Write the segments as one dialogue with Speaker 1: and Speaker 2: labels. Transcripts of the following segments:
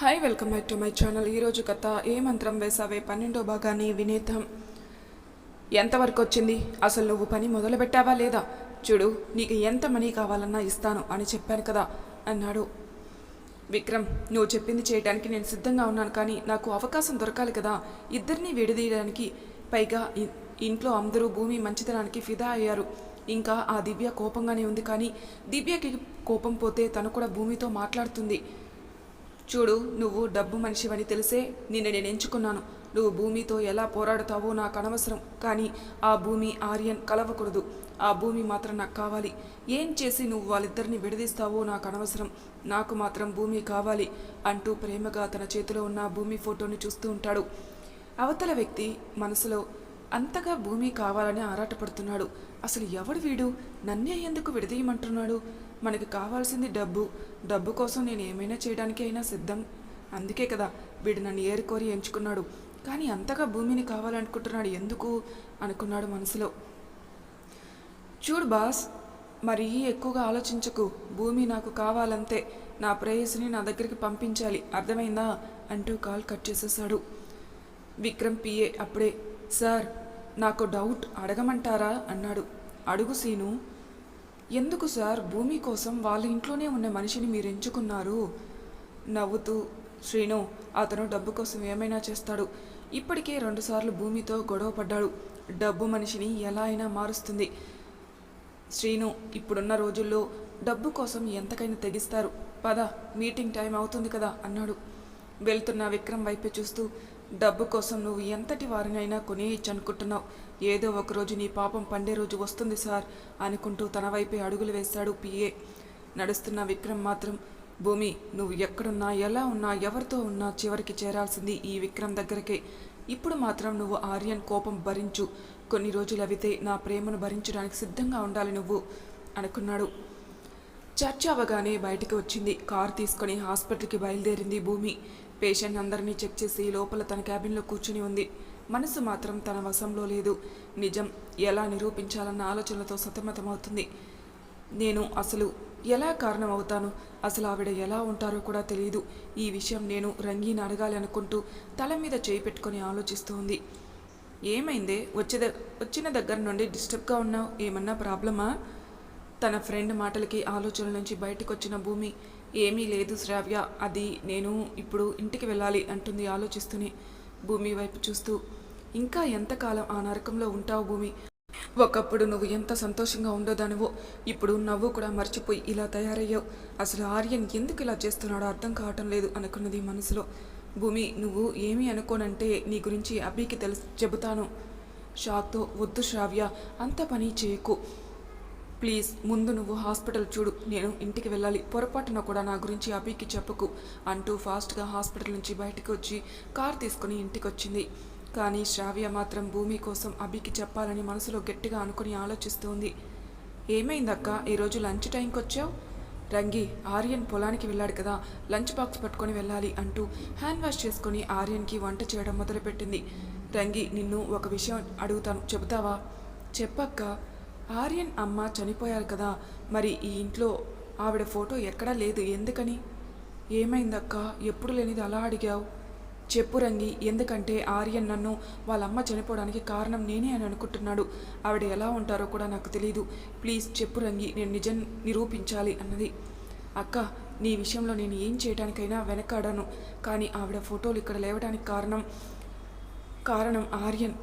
Speaker 1: Hi welcome back to my channel ఈరోజు కథ ఏ మంత్రం వేసావే? పన్నెండో భాగాన్ని వినేద్దాం. ఎంతవరకు వచ్చింది? అసలు నువ్వు పని మొదలు పెట్టావా లేదా? చూడు నీకు ఎంత మనీ కావాలన్నా ఇస్తాను అని చెప్పాను కదా అన్నాడు. విక్రమ్ నువ్వు చెప్పింది చేయడానికి నేను సిద్ధంగా ఉన్నాను కానీ నాకు అవకాశం దొరకాలి కదా. ఇద్దరిని విడదీయడానికి పైగా ఇంట్లో అందరూ భూమి మంచితనానికి ఫిదా అయ్యారు. ఇంకా ఆ దివ్య కోపంగానే ఉంది కానీ దివ్యకి కోపం పోతే తను కూడా భూమితో మాట్లాడుతుంది. చూడు నువ్వు డబ్బు మనిషివని తెలిసే నిన్ను నేను ఎంచుకున్నాను. నువ్వు భూమితో ఎలా పోరాడతావో నాకు అనవసరం కానీ ఆ భూమి ఆర్యన్ కలవకూడదు. ఆ భూమి మాత్రం నాకు కావాలి. ఏం చేసి నువ్వు వాళ్ళిద్దరిని విడదీస్తావో నాకు అనవసరం. నాకు మాత్రం భూమి కావాలి అంటూ ప్రేమగా తన చేతిలో ఉన్న భూమి ఫోటోని చూస్తూ ఉంటాడు. అవతల వ్యక్తి మనసులో అంతగా భూమి కావాలని ఆరాటపడుతున్నాడు. అసలు ఎవడు వీడు? నన్నే ఎందుకు విడదీయమంటున్నాడు? మనకి కావాల్సింది డబ్బు. డబ్బు కోసం నేను ఏమైనా చేయడానికి అయినా సిద్ధం. అందుకే కదా వీడు నన్ను ఏరుకోరి ఎంచుకున్నాడు. కానీ అంతగా భూమిని కావాలనుకుంటున్నాడు ఎందుకు? అనుకున్నాడు మనసులో. చూడు బాస్ మరీ ఎక్కువగా ఆలోచించకు. భూమి నాకు కావాలంతే. నా ప్రేయస్ని నా దగ్గరికి పంపించాలి. అర్థమైందా? అంటూ కాల్ కట్ చేసేసాడు విక్రమ్ పిఏ అప్పుడే సార్ నాకు డౌట్ అడగమంటారా? అన్నాడు. అడుగు సీను. ఎందుకు సార్? భూమి కోసం వాళ్ళ ఇంట్లోనే ఉన్న మనిషిని మీరు ఎంచుకున్నారు? నవ్వుతూ శ్రీను అతను డబ్బు కోసం ఏమైనా చేస్తాడు. ఇప్పటికే రెండుసార్లు భూమితో గొడవ పడ్డాడు. డబ్బు మనిషిని ఎలా అయినా మారుస్తుంది. శ్రీను ఇప్పుడున్న రోజుల్లో డబ్బు కోసం ఎంతకైనా తెగిస్తారు. పద మీటింగ్ టైం అవుతుంది కదా అన్నాడు. వెళ్తున్న విక్రమ్ వైపే చూస్తూ డబ్బు కోసం నువ్వు ఎంతటి వారినైనా కొనేయచ్చు అనుకుంటున్నావు ఏదో ఒక రోజు నీ పాపం పండే రోజు వస్తుంది సార్ అనుకుంటూ తన వైపే అడుగులు వేశాడు పిఏ నడుస్తున్న విక్రమ్ మాత్రం భూమి నువ్వు ఎక్కడున్నా ఎలా ఉన్నా ఎవరితో ఉన్నా చివరికి చేరాల్సింది ఈ విక్రమ్ దగ్గరకే. ఇప్పుడు మాత్రం నువ్వు ఆర్యన్ కోపం భరించు. కొన్ని రోజులు అవితే నా ప్రేమను భరించడానికి సిద్ధంగా ఉండాలి నువ్వు అనుకున్నాడు. చర్చ అవగానే బయటికి వచ్చింది. కార్ తీసుకొని హాస్పిటల్కి బయలుదేరింది భూమి. పేషెంట్ అందరినీ చెక్ చేసి లోపల తన క్యాబిన్లో కూర్చుని ఉంది. మనసు మాత్రం తన వశంలో లేదు. నిజం ఎలా నిరూపించాలన్న ఆలోచనలతో సతమతమవుతుంది. నేను అసలు ఎలా కారణం అవుతాను అసలు ఆవిడ ఎలా ఉంటారో కూడా తెలియదు. ఈ విషయం నేను రంగీని అడగాలి అనుకుంటూ తల మీద చేయి పెట్టుకొని ఆలోచిస్తూ ఉంది. ఏమైందే? వచ్చే ద- వచ్చిన దగ్గర నుండి డిస్టర్బ్గా ఉన్నావు? ఏమన్నా ప్రాబ్లమా తన ఫ్రెండ్ మాటలకి ఆలోచనల నుంచి బయటకు వచ్చిన భూమి ఏమీ లేదు శ్రావ్య. అది నేను ఇప్పుడు ఇంటికి వెళ్ళాలి అంటుంది ఆలోచిస్తూనే భూమి వైపు చూస్తూ. ఇంకా ఎంతకాలం ఆ నరకంలో ఉంటావు భూమి? ఒకప్పుడు నువ్వు ఎంత సంతోషంగా ఉండోదానివో ఇప్పుడు నవ్వు కూడా మర్చిపోయి ఇలా తయారయ్యావు. అసలు ఆర్యన్ ఎందుకు ఇలా చేస్తున్నాడో అర్థం కావటం లేదు అనుకున్నది మనసులో. భూమి నువ్వు ఏమీ అనుకోనంటే నీ గురించి అభికి తెలుసు చెబుతాను. షాక్తో వద్దు శ్రావ్య అంత పని చేయకు. ప్లీజ్ ముందు నువ్వు హాస్పిటల్ చూడు. నేను ఇంటికి వెళ్ళాలి. పొరపాటున కూడా నా గురించి అభికి చెప్పకు అంటూ ఫాస్ట్గా హాస్పిటల్ నుంచి బయటకు వచ్చి కార్ తీసుకుని ఇంటికి వచ్చింది కానీ శ్రావ్య మాత్రం భూమి కోసం అభికి చెప్పాలని మనసులో గట్టిగా అనుకుని ఆలోచిస్తోంది. ఏమైందక్క? ఈరోజు లంచ్ టైంకి వచ్చావు రంగి ఆర్యన్ పొలానికి వెళ్ళాడు కదా. లంచ్ బాక్స్ పట్టుకొని వెళ్ళాలి అంటూ హ్యాండ్ వాష్ చేసుకొని ఆర్యన్కి వంట చేయడం మొదలుపెట్టింది. రంగి నిన్ను ఒక విషయం అడుగుతాను. చెబుతావా? చెప్పక్క. ఆర్యన్ అమ్మ చనిపోయారు కదా. మరి ఈ ఇంట్లో ఆవిడ ఫోటో ఎక్కడా లేదు. ఎందుకని? ఏమైందక్క? ఎప్పుడు లేనిది అలా అడిగావు? చెప్పు రంగి ఎందుకంటే ఆర్యన్ నన్ను వాళ్ళ అమ్మ చనిపోవడానికి కారణం నేనే అని అనుకుంటున్నాడు. ఆవిడ ఎలా ఉంటారో కూడా నాకు తెలియదు ప్లీజ్ చెప్పు రంగి నేను నిజం నిరూపించాలి అన్నది. అక్క నీ విషయంలో నేను ఏం చేయడానికైనా వెనకాడాను. కానీ ఆవిడ ఫోటోలు ఇక్కడ లేవడానికి కారణం కారణం ఆర్యన్.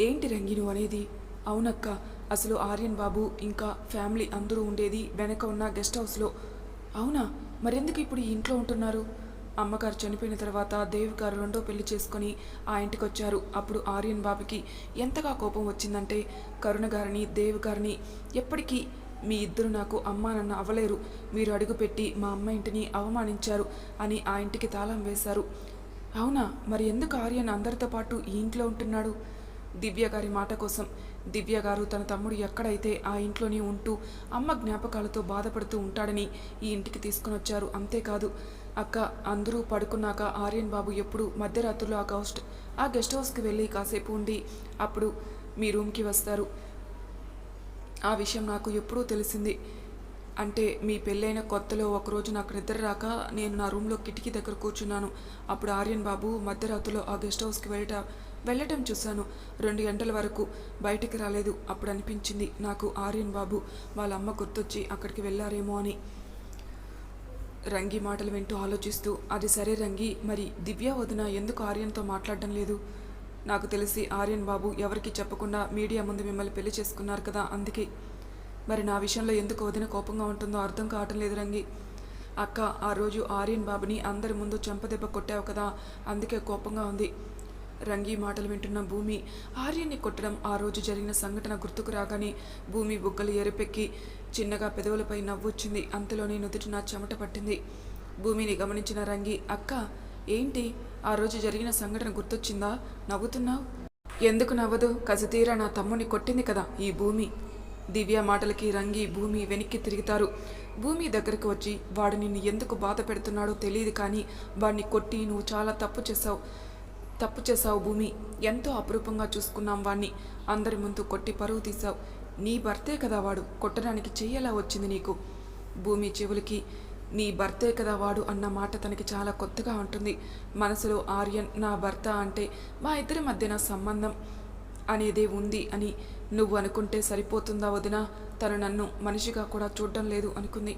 Speaker 1: ఏంటి రంగి నువ్వు అనేది? అవునక్క అసలు ఆర్యన్ బాబు ఇంకా ఫ్యామిలీ అందరూ ఉండేది వెనక ఉన్న గెస్ట్ హౌస్లో. అవునా? మరెందుకు ఇప్పుడు ఈ ఇంట్లో ఉంటున్నారు? అమ్మగారు చనిపోయిన తర్వాత దేవ్ గారు రెండో పెళ్ళి చేసుకొని ఆ ఇంటికి వచ్చారు అప్పుడు ఆర్యన్ బాబుకి ఎంతగా కోపం వచ్చిందంటే కరుణ గారిని దేవ్ గారిని ఎప్పటికీ మీ ఇద్దరు నాకు అమ్మా నన్ను అవ్వలేరు. మీరు అడుగుపెట్టి మా అమ్మ ఇంటిని అవమానించారు అని ఆ ఇంటికి తాళం వేశారు. అవునా? మరి ఎందుకు ఆర్యన్ అందరితో పాటు ఈ ఇంట్లో ఉంటున్నాడు? దివ్య గారి మాట కోసం. దివ్య గారు తన తమ్ముడు ఎక్కడైతే ఆ ఇంట్లోనే ఉంటూ అమ్మ జ్ఞాపకాలతో బాధపడుతూ ఉంటాడని ఈ ఇంటికి తీసుకునొచ్చారు అంతేకాదు అక్క అందరూ పడుకున్నాక ఆర్యన్ బాబు ఎప్పుడు మధ్యరాత్రులు ఆ గౌస్ట్ ఆ గెస్ట్ హౌస్కి వెళ్ళి కాసేపు ఉండి అప్పుడు మీ రూమ్కి వస్తారు. ఆ విషయం నాకు ఎప్పుడూ తెలిసింది. అంటే మీ పెళ్ళైన కొత్తలో ఒకరోజు నాకు నిద్ర రాక నేను నా రూమ్లో కిటికీ దగ్గర కూర్చున్నాను. అప్పుడు ఆర్యన్ బాబు మధ్యరాత్రిలో ఆ గెస్ట్ హౌస్కి వెళ్ళట వెళ్ళటం చూశాను. రెండు గంటల వరకు బయటికి రాలేదు. అప్పుడు అనిపించింది నాకు ఆర్యన్ బాబు వాళ్ళ అమ్మ గుర్తొచ్చి అక్కడికి వెళ్ళారేమో అని. రంగి మాటలు వింటూ ఆలోచిస్తూ అది సరే రంగి మరి దివ్య వదిన ఎందుకు ఆర్యన్తో మాట్లాడడం లేదు? నాకు తెలిసి ఆర్యన్ బాబు ఎవరికి చెప్పకుండా మీడియా ముందు మిమ్మల్ని పెళ్ళి చేసుకున్నారు కదా అందుకే. మరి నా విషయంలో ఎందుకు వదిన కోపంగా ఉంటుందో అర్థం కావటం లేదు రంగి. అక్క ఆ రోజు ఆర్యన్ బాబుని అందరి ముందు చెంపదెబ్బ కొట్టావు కదా అందుకే కోపంగా ఉంది. రంగి మాటలు వింటున్న భూమి ఆర్యన్ని కొట్టడం ఆ రోజు జరిగిన సంఘటన గుర్తుకు రాగానే భూమి బుగ్గలు ఎరుపెక్కి చిన్నగా పెదవులపై నవ్వొచ్చింది. అంతలోనే నుదుటిన చెమట పట్టింది. భూమిని గమనించిన రంగి అక్క ఏంటి? ఆ రోజు జరిగిన సంఘటన గుర్తొచ్చిందా? నవ్వుతున్నావు? ఎందుకు నవ్వదు? కసితీరా నా తమ్ముని కొట్టింది కదా ఈ భూమి. దివ్య మాటలకి రంగి భూమి వెనక్కి తిరుగుతారు. భూమి దగ్గరకు వచ్చి వాడు నిన్ను ఎందుకు బాధ పెడుతున్నాడో తెలియదు కానీ వాడిని కొట్టి నువ్వు చాలా తప్పు చేసావు తప్పు చేసావు భూమి. ఎంతో అపురూపంగా చూసుకున్నాం వాణ్ణి. అందరి ముందు కొట్టి పరువు తీసావు నీ భర్తే కదా వాడు. కొట్టడానికి చెయ్యలా వచ్చింది నీకు? భూమి చెవులకి నీ భర్తే కదా వాడు అన్న మాట తనకి చాలా కొత్తగా ఉంటుంది. మనసులో ఆర్యన్ నా భర్త అంటే మా ఇద్దరి మధ్యన సంబంధం అనేదే ఉంది అని నువ్వు అనుకుంటే సరిపోతుందా వదినా? తను నన్ను మనిషిగా కూడా చూడడం లేదు అనుకుంది.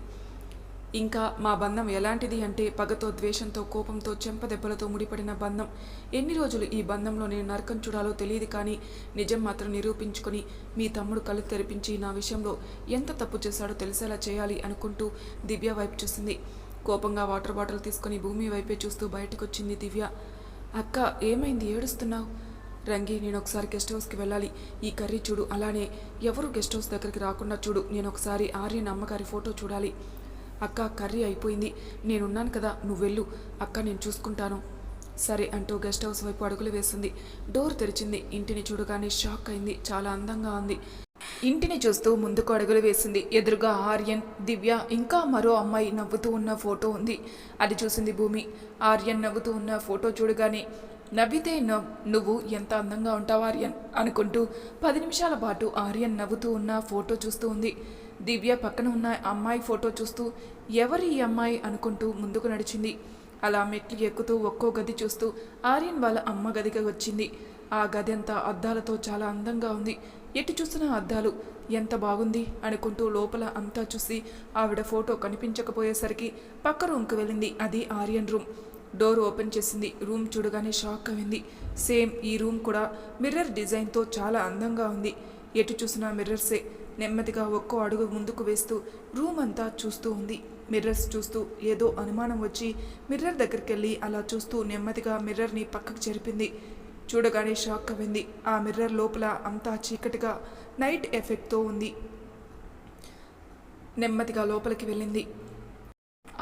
Speaker 1: ఇంకా మా బంధం ఎలాంటిది అంటే పగతో ద్వేషంతో కోపంతో చెంపదెబ్బలతో ముడిపడిన బంధం. ఎన్ని రోజులు ఈ బంధంలో నేను నరకం చూడాలో తెలియదు కానీ నిజం మాత్రం నిరూపించుకొని మీ తమ్ముడు కళ్ళు తెరిపించి నా విషయంలో ఎంత తప్పు చేశాడో తెలిసేలా చేయాలి అనుకుంటూ దివ్య వైపు చూసింది. కోపంగా వాటర్ బాటిల్ తీసుకొని భూమి వైపే చూస్తూ బయటకొచ్చింది దివ్య. అక్క ఏమైంది? ఏడుస్తున్నావు? రంగి నేను ఒకసారి గెస్ట్ హౌస్కి వెళ్ళాలి. ఈ కర్రీ చూడు అలానే ఎవరు గెస్ట్ హౌస్ దగ్గరికి రాకుండా చూడు. నేను ఒకసారి ఆర్యన్ అమ్మగారి ఫోటో చూడాలి. అక్క కర్రీ అయిపోయింది. నేనున్నాను కదా నువ్వు వెళ్ళు అక్క నేను చూసుకుంటాను. సరే అంటూ గెస్ట్ హౌస్ వైపు అడుగులు వేసింది. డోర్ తెరిచింది. ఇంటిని చూడగానే షాక్ అయింది. చాలా అందంగా ఉంది. ఇంటిని చూస్తూ ముందుకు అడుగులు వేసింది. ఎదురుగా ఆర్యన్ దివ్య ఇంకా మరో అమ్మాయి నవ్వుతూ ఉన్న ఫోటో ఉంది. అది చూసింది భూమి. ఆర్యన్ నవ్వుతూ ఉన్న ఫోటో చూడగానే నవ్వితే నవ్ నువ్వు ఎంత అందంగా ఉంటావు ఆర్యన్? అనుకుంటూ పది నిమిషాల పాటు ఆర్యన్ నవ్వుతూ ఉన్న ఫోటో చూస్తూ ఉంది. దివ్య పక్కన ఉన్న అమ్మాయి ఫోటో చూస్తూ ఎవరి ఈ అమ్మాయి? అనుకుంటూ ముందుకు నడిచింది. అలా మెట్లు ఎక్కుతూ ఒక్కో గది చూస్తూ ఆర్యన్ వాళ్ళ అమ్మ గదిగా వచ్చింది. ఆ గది అంతా అద్దాలతో చాలా అందంగా ఉంది. ఎటు చూసినా అద్దాలు? ఎంత బాగుంది? అనుకుంటూ లోపల అంతా చూసి ఆవిడ ఫోటో కనిపించకపోయేసరికి పక్క రూమ్కి వెళ్ళింది. అది ఆర్యన్ రూమ్. డోర్ ఓపెన్ చేసింది. రూమ్ చూడగానే షాక్ అయింది. సేమ్ ఈ రూమ్ కూడా మిర్రర్ డిజైన్తో చాలా అందంగా ఉంది. ఎటు చూసినా మిర్రర్సే. నెమ్మదిగా ఒక్కో అడుగు ముందుకు వేస్తూ రూమ్ అంతా చూస్తూ ఉంది. మిర్రర్స్ చూస్తూ ఏదో అనుమానం వచ్చి మిర్రర్ దగ్గరికి వెళ్ళి అలా చూస్తూ నెమ్మదిగా మిర్రర్ని పక్కకు జరిపింది. చూడగానే షాక్ అయింది ఆ మిర్రర్ లోపల అంతా చీకటిగా నైట్ ఎఫెక్ట్తో ఉంది. నెమ్మదిగా లోపలికి వెళ్ళింది.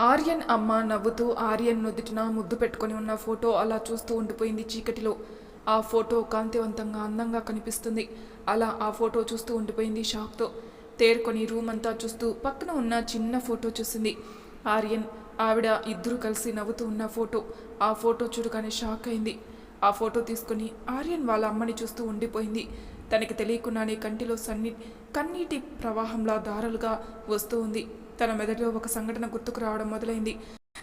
Speaker 1: ఆర్యన్ అమ్మ నవ్వుతూ ఆర్యన్ నుదుటిన ముద్దు పెట్టుకొని ఉన్న ఫోటో అలా చూస్తూ ఉండిపోయింది చీకటిలో. ఆ ఫోటో కాంతివంతంగా అందంగా కనిపిస్తుంది. అలా ఆ ఫోటో చూస్తూ ఉండిపోయింది షాక్తో. తేరుకొని రూమ్ అంతా చూస్తూ పక్కన ఉన్న చిన్న ఫోటో చూసింది. ఆర్యన్ ఆవిడ ఇద్దరు కలిసి నవ్వుతూ ఉన్న ఫోటో. ఆ ఫోటో చూడగానే షాక్ అయింది. ఆ ఫోటో తీసుకొని ఆర్యన్ వాళ్ళ అమ్మని చూస్తూ ఉండిపోయింది. తనకి తెలియకుండానే కంటిలో సన్ని కన్నీటి ప్రవాహంలా దారలుగా వస్తూ ఉంది. తన మెదడులో ఒక సంఘటన గుర్తుకు రావడం మొదలైంది.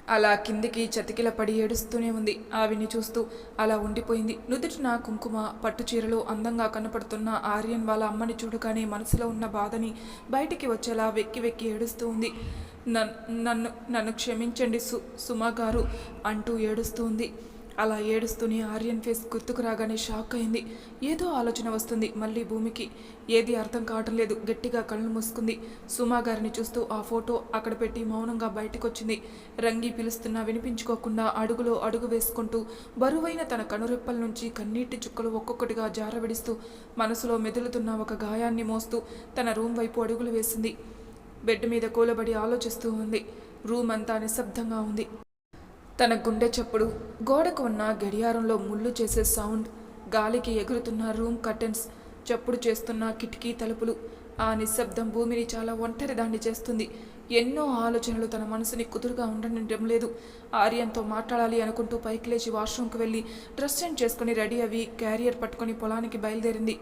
Speaker 1: అలా కిందికి చతికిల పడి ఏడుస్తూనే ఉంది. ఆవిని చూస్తూ అలా ఉండిపోయింది. నుదుటిన కుంకుమ పట్టు చీరలో అందంగా కనపడుతున్న ఆర్యన్ వాళ్ళ అమ్మని చూడగానే మనసులో ఉన్న బాధని బయటికి వచ్చేలా వెక్కి వెక్కి ఏడుస్తూ ఉంది. నన్- నన్ను నన్ను క్షమించండి సు సుమా గారు అంటూ ఏడుస్తూ ఉంది. అలా ఏడుస్తూనే ఆర్యన్ ఫేస్ గుర్తుకు రాగానే షాక్ అయింది. ఏదో ఆలోచన వస్తుంది మళ్ళీ భూమికి. ఏది అర్థం కావటం లేదు. గట్టిగా కళ్ళు మూసుకుంది. సుమా గారిని చూస్తూ ఆ ఫోటో అక్కడ పెట్టి మౌనంగా బయటకొచ్చింది. రంగి పిలుస్తున్నా వినిపించుకోకుండా అడుగులో అడుగు వేసుకుంటూ బరువైన తన కనురెప్పల నుంచి కన్నీటి చుక్కలు ఒక్కొక్కటిగా జారవిడిస్తూ మనసులో మెదులుతున్న ఒక గాయాన్ని మోస్తూ తన రూమ్ వైపు అడుగులు వేసింది. బెడ్ మీద కూలబడి ఆలోచిస్తూ ఉంది. రూమ్ అంతా నిశ్శబ్దంగా ఉంది. తన గుండె చప్పుడు గోడకు ఉన్న గడియారంలో ముళ్ళు చేసే సౌండ్ గాలికి ఎగురుతున్న రూమ్ కర్టెన్స్ చప్పుడు చేస్తున్న కిటికీ తలుపులు ఆ నిశ్శబ్దం భూమిని చాలా ఒంటరి దాన్ని చేస్తుంది. ఎన్నో ఆలోచనలు తన మనసుని కుదురుగా ఉండనివ్వడం లేదు. ఆర్యన్తో మాట్లాడాలి అనుకుంటూ పైకి లేచి వాష్రూమ్కి వెళ్ళి డ్రెస్ చేంజ్ చేసుకుని రెడీ అవి క్యారియర్ పట్టుకొని పొలానికి బయలుదేరింది.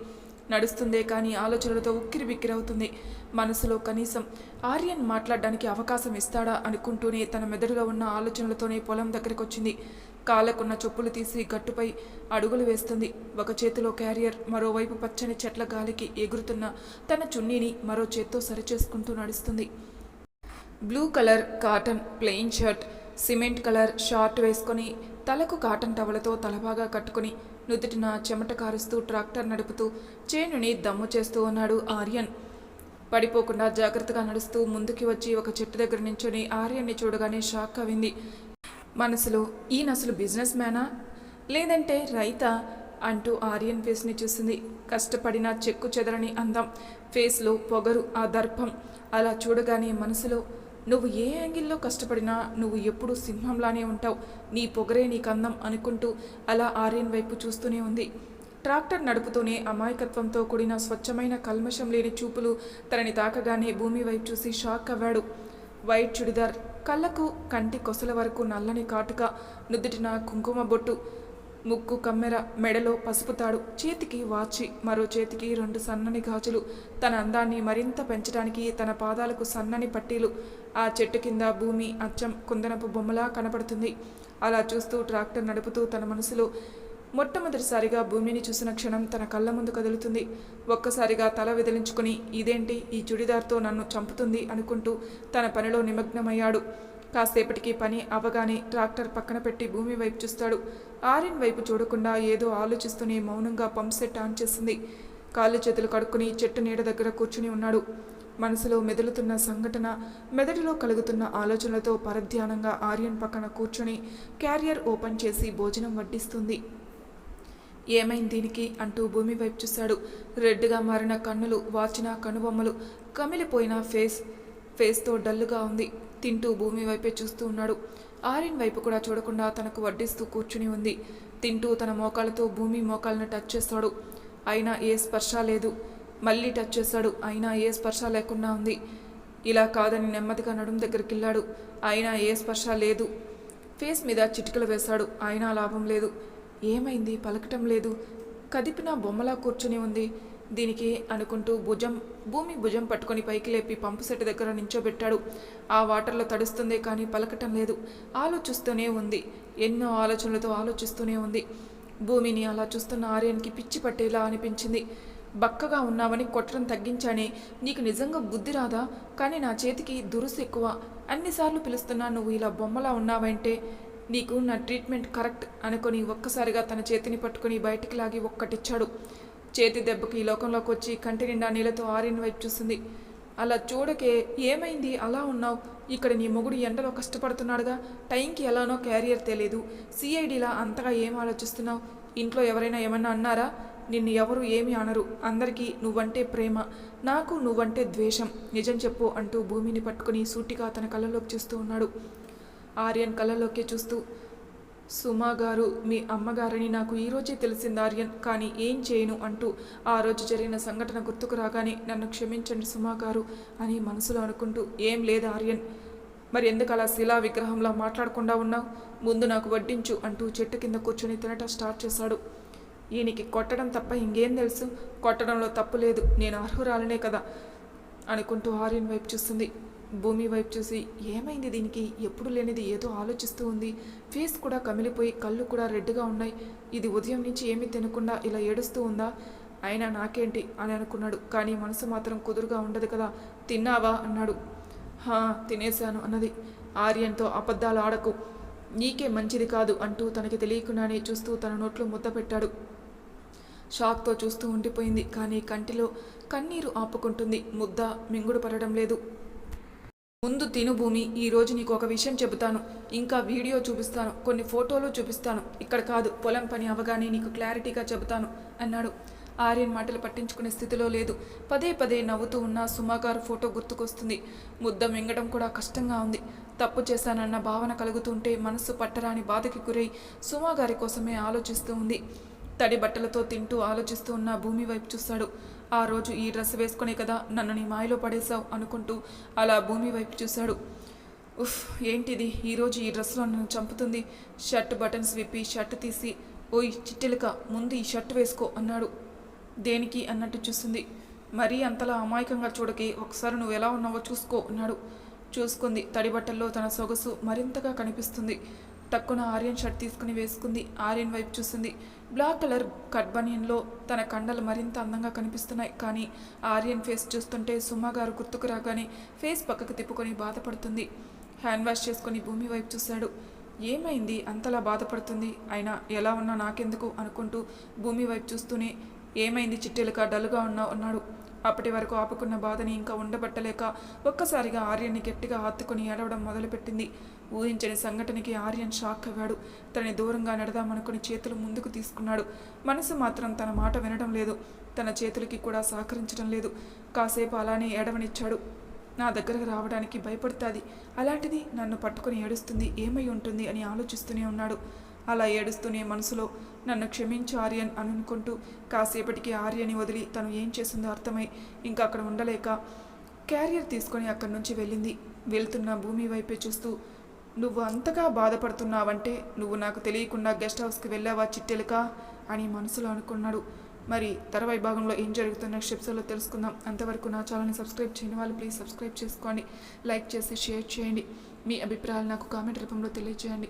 Speaker 1: నడుస్తుందే కానీ ఆలోచనలతో ఉక్కిరి బిక్కిరవుతుంది మనసులో కనీసం ఆర్యన్ మాట్లాడడానికి అవకాశం ఇస్తాడా అనుకుంటూనే తన మెదడులో ఉన్న ఆలోచనలతోనే పొలం దగ్గరికి వచ్చింది కాళ్ళకున్న చెప్పులు తీసి గట్టుపై అడుగులు వేస్తుంది. ఒక చేతిలో క్యారియర్ మరోవైపు పచ్చని చెట్ల గాలికి ఎగురుతున్న తన చున్నీని మరో చేత్తో సరిచేసుకుంటూ నడుస్తుంది. Blue colour cotton plain shirt cement colour short వేసుకొని తలకు కాటన్ టవలతో తలబాగా కట్టుకుని నుదుటిన చెమట కారుస్తూ ట్రాక్టర్ నడుపుతూ చేనుని దమ్ము చేస్తూ ఉన్నాడు ఆర్యన్. పడిపోకుండా జాగ్రత్తగా నడుస్తూ ముందుకి వచ్చి ఒక చెట్టు దగ్గర నించొని ఆర్యన్ని చూడగానే షాక్ అవింది మనసులో ఈయన అసలు బిజినెస్ మ్యానా? లేదంటే రైతా? అంటూ ఆర్యన్ ఫేస్ని చూసింది. కష్టపడిన చెక్కు చెదరని అందం ఫేస్లో పొగరు ఆ దర్పం అలా చూడగానే మనసులో నువ్వు ఏ యాంగిల్లో కష్టపడినా నువ్వు ఎప్పుడూ సింహంలానే ఉంటావు. నీ పొగరే నీ కందం అనుకుంటూ అలా ఆర్యన్ వైపు చూస్తూనే ఉంది. ట్రాక్టర్ నడుపుతూనే అమాయకత్వంతో కూడిన స్వచ్ఛమైన కల్మషం లేని చూపులు తనని తాకగానే భూమి వైపు చూసి షాక్ అవ్వాడు. వైట్ చుడిదార్ కళ్ళకు కంటి కొసల వరకు నల్లని కాటుక నుదుటిన కుంకుమ బొట్టు ముక్కు కమ్మెర మెడలో పసుపు తాడు చేతికి వాచి మరో చేతికి రెండు సన్నని గాజులు. తన అందాన్ని మరింత పెంచడానికి తన పాదాలకు సన్నని పట్టీలు. ఆ చెట్టు కింద భూమి అచ్చం కుందనపు బొమ్మలా కనపడుతుంది అలా చూస్తూ ట్రాక్టర్ నడుపుతూ తన మనసులో మొట్టమొదటిసారిగా భూమిని చూసిన క్షణం తన కళ్ళ ముందు కదులుతుంది. ఒక్కసారిగా తల విదిలించుకుని ఇదేంటి? ఈ చుడిదార్తో నన్ను చంపుతుంది అనుకుంటూ తన పనిలో నిమగ్నమయ్యాడు. కాసేపటికి పని అవగానే ట్రాక్టర్ పక్కన పెట్టి భూమి వైపు చూస్తాడు. ఆర్యన్ వైపు చూడకుండా ఏదో ఆలోచిస్తూనే మౌనంగా పంప్ సెట్ ఆన్ చేసింది. కాళ్ళు చేతులు కడుక్కుని చెట్టు నీడ దగ్గర కూర్చుని ఉన్నాడు. మనసులో మెదులుతున్న సంఘటన మెదడులో కలుగుతున్న ఆలోచనలతో పరధ్యానంగా ఆర్యన్ పక్కన కూర్చుని క్యారియర్ ఓపెన్ చేసి భోజనం వడ్డిస్తుంది. ఏమైంది దీనికి? అంటూ భూమి వైపు చూశాడు రెడ్గా మారిన కన్నులు వాచిన కనుబొమ్మలు కమిలిపోయిన ఫేస్ ఫేస్తో డల్లుగా ఉంది. తింటూ భూమి వైపే చూస్తూ ఉన్నాడు. ఆర్యన్ వైపు కూడా చూడకుండా తనకు వడ్డిస్తూ కూర్చుని ఉంది. తింటూ తన మోకాలతో భూమి మోకాలను టచ్ చేస్తాడు. అయినా ఏ స్పర్శ లేదు. మళ్ళీ టచ్ చేశాడు అయినా ఏ స్పర్శ లేకుండా ఉంది. ఇలా కాదని నెమ్మదిగా నడుము దగ్గరికి వెళ్ళాడు అయినా ఏ స్పర్శ లేదు. ఫేస్ మీద చిటికలు వేశాడు. అయినా లాభం లేదు. ఏమైంది? పలకటం లేదు. కదిపిన బొమ్మలా కూర్చుని ఉంది. దీనికి అనుకుంటూ భుజం భూమి భుజం పట్టుకొని పైకి లేపి పంపు సెట్ దగ్గర నించోబెట్టాడు. ఆ వాటర్లో తడుస్తుందే కానీ పలకటం లేదు. ఆలోచిస్తూనే ఉంది. ఎన్నో ఆలోచనలతో ఆలోచిస్తూనే ఉంది. భూమిని అలా చూస్తున్న ఆర్యన్కి పిచ్చి పట్టేలా అనిపించింది. బక్కగా ఉన్నావని కొట్టడం తగ్గించానే. నీకు నిజంగా బుద్ధి రాదా? కానీ నా చేతికి దురుసు ఎక్కువ. అన్నిసార్లు పిలుస్తున్నా నువ్వు ఇలా బొమ్మలా ఉన్నావంటే నీకు నా ట్రీట్మెంట్ కరెక్ట్ అనుకొని ఒక్కసారిగా తన చేతిని పట్టుకొని బయటికి లాగి ఒక్కటిచ్చాడు. చేతి దెబ్బకి ఈ లోకంలోకి వచ్చి కంటి నిండా నీళ్ళతో ఆరిన వైపు చూస్తుంది అలా చూడకే ఏమైంది? అలా ఉన్నావు. ఇక్కడ నీ మొగుడు ఎండలో కష్టపడుతున్నాడుగా. టైంకి ఎలానో క్యారియర్ తెలియదు సిఐడిలా అంతగా ఏం ఆలోచిస్తున్నావు? ఇంట్లో ఎవరైనా ఏమన్నా అన్నారా? నిన్ను ఎవరు ఏమి అనరు. అందరికీ నువ్వంటే ప్రేమ. నాకు నువ్వంటే ద్వేషం. నిజం చెప్పు అంటూ భూమిని పట్టుకుని సూటిగా తన కళ్ళలోకి చూస్తూ ఉన్నాడు. ఆర్యన్ కళ్ళలోకి చూస్తూ సుమా గారు మీ అమ్మగారని నాకు ఈరోజే తెలిసింది ఆర్యన్ కానీ ఏం చేయను అంటూ ఆ రోజు జరిగిన సంఘటన గుర్తుకు రాగానే నన్ను క్షమించండి సుమా గారు అని మనసులో అనుకుంటూ ఏం లేదు ఆర్యన్ మరి ఎందుకు అలా శిలా విగ్రహంలా మాట్లాడకుండా ఉన్నావు? ముందు నాకు వడ్డించు అంటూ చెట్టు కింద కూర్చొని తినటం స్టార్ట్ చేశాడు. ఈయనకి కొట్టడం తప్ప ఇంకేం తెలుసు? కొట్టడంలో తప్పు లేదు నేను అర్హురాలనే కదా? అనుకుంటూ ఆర్యన్ వైపు చూస్తుంది. భూమి వైపు చూసి ఏమైంది దీనికి? ఎప్పుడు లేనిది ఏదో ఆలోచిస్తూ ఉంది. ఫేస్ కూడా కమిలిపోయి కళ్ళు కూడా రెడ్గా ఉన్నాయి. ఇది ఉదయం నుంచి ఏమీ తినకుండా ఇలా ఏడుస్తూ ఉందా? అయినా నాకేంటి? అని అనుకున్నాడు. కానీ మనసు మాత్రం కుదురుగా ఉండదు కదా. తిన్నావా? అన్నాడు. హా తినేశాను అన్నది. ఆర్యన్తో అబద్ధాలు ఆడకు. నీకే మంచిది కాదు అంటూ తనకి తెలియకుండానే చూస్తూ తన నోట్లో ముద్ద పెట్టాడు. షాక్తో చూస్తూ ఉండిపోయింది. కానీ కంటిలో కన్నీరు ఆపుకుంటుంది. ముద్ద మింగుడు పడడం లేదు. ముందు తిను భూమి ఈ రోజు నీకు ఒక విషయం చెబుతాను. ఇంకా వీడియో చూపిస్తాను కొన్ని ఫోటోలు చూపిస్తాను. ఇక్కడ కాదు పొలం పని అవగానే నీకు క్లారిటీగా చెబుతాను అన్నాడు. ఆర్యన్ మాటలు పట్టించుకునే స్థితిలో లేదు. పదే పదే నవ్వుతూ ఉన్న సుమాగారు ఫోటో గుర్తుకొస్తుంది. ముద్ద మింగడం కూడా కష్టంగా ఉంది. తప్పు చేశానన్న భావన కలుగుతుంటే మనస్సు పట్టరాని బాధకి గురై సుమాగారి కోసమే ఆలోచిస్తూ ఉంది. తడి బట్టలతో తింటూ ఆలోచిస్తూ ఉన్న భూమి వైపు చూస్తాడు. ఆ రోజు ఈ డ్రెస్ వేసుకునే కదా నన్ను నీ మాయలో పడేశావు అనుకుంటూ అలా భూమి వైపు చూశాడు. ఉఫ్ ఏంటిది? ఈరోజు ఈ డ్రెస్లో నన్ను చంపుతుంది. షర్ట్ బటన్స్ విప్పి షర్ట్ తీసి ఓయ్ చిట్టెలక ముందు ఈ షర్ట్ వేసుకో అన్నాడు. దేనికి అన్నట్టు చూస్తుంది మరీ అంతలా అమాయకంగా చూడకి ఒకసారి నువ్వు ఎలా ఉన్నావో చూసుకో అన్నాడు. చూసుకుంది. తడి బట్టల్లో తన సొగసు మరింతగా కనిపిస్తుంది. టక్కున ఆర్యన్ షర్ట్ తీసుకుని వేసుకుంది. ఆర్యన్ వైపు చూసింది. బ్లాక్ కలర్ కట్ బనియన్లో తన కండలు మరింత అందంగా కనిపిస్తున్నాయి. కానీ ఆర్యన్ ఫేస్ చూస్తుంటే సుమా గారు గుర్తుకు రాగానే ఫేస్ పక్కకు తిప్పుకొని బాధపడుతుంది. హ్యాండ్ వాష్ చేసుకొని భూమి వైపు చూశాడు. ఏమైంది? అంతలా బాధపడుతుంది. అయినా ఎలా ఉన్నా నాకెందుకు అనుకుంటూ భూమి వైపు చూస్తూనే ఏమైంది చిట్టెలుక? డల్గా ఉన్నా ఉన్నాడు అప్పటి వరకు ఆపుకున్న బాధని ఇంకా ఉండబట్టలేక ఒక్కసారిగా ఆర్యన్ని గట్టిగా హత్తుకుని ఏడవడం మొదలుపెట్టింది. ఊహించని సంఘటనకి ఆర్యన్ షాక్ అవ్వాడు. తనని దూరంగా నడదామనుకుని చేతులు ముందుకు తీసుకున్నాడు. మనసు మాత్రం తన మాట వినడం లేదు. తన చేతులకి కూడా సహకరించడం లేదు. కాసేపు అలానే ఏడవనిచ్చాడు. నా దగ్గరకు రావడానికి భయపడుతుంది. అలాంటిది నన్ను పట్టుకొని ఏడుస్తుంది. ఏమై ఉంటుంది అని ఆలోచిస్తూనే ఉన్నాడు. అలా ఏడుస్తూనే మనసులో నన్ను క్షమించు ఆర్యన్ అని అనుకుంటూ కాసేపటికి ఆర్యని వదిలి తను ఏం చేసిందో అర్థమై ఇంకా అక్కడ ఉండలేక క్యారియర్ తీసుకొని అక్కడి నుంచి వెళ్ళింది. వెళ్తున్న భూమి వైపే చూస్తూ నువ్వు అంతగా బాధపడుతున్నావంటే నువ్వు నాకు తెలియకుండా గెస్ట్ హౌస్కి వెళ్ళావా చిట్టెలుక? అని మనసులో అనుకున్నాడు. మరి తర్వాయి భాగంలో ఏం జరుగుతున్న స్టెప్స్లో తెలుసుకుందాం. అంతవరకు నా ఛానల్ని సబ్స్క్రైబ్ చేయని వాళ్ళు ప్లీజ్ సబ్స్క్రైబ్ చేసుకోండి. లైక్ చేసి షేర్ చేయండి. మీ అభిప్రాయాలు నాకు కామెంట్ రూపంలో తెలియజేయండి.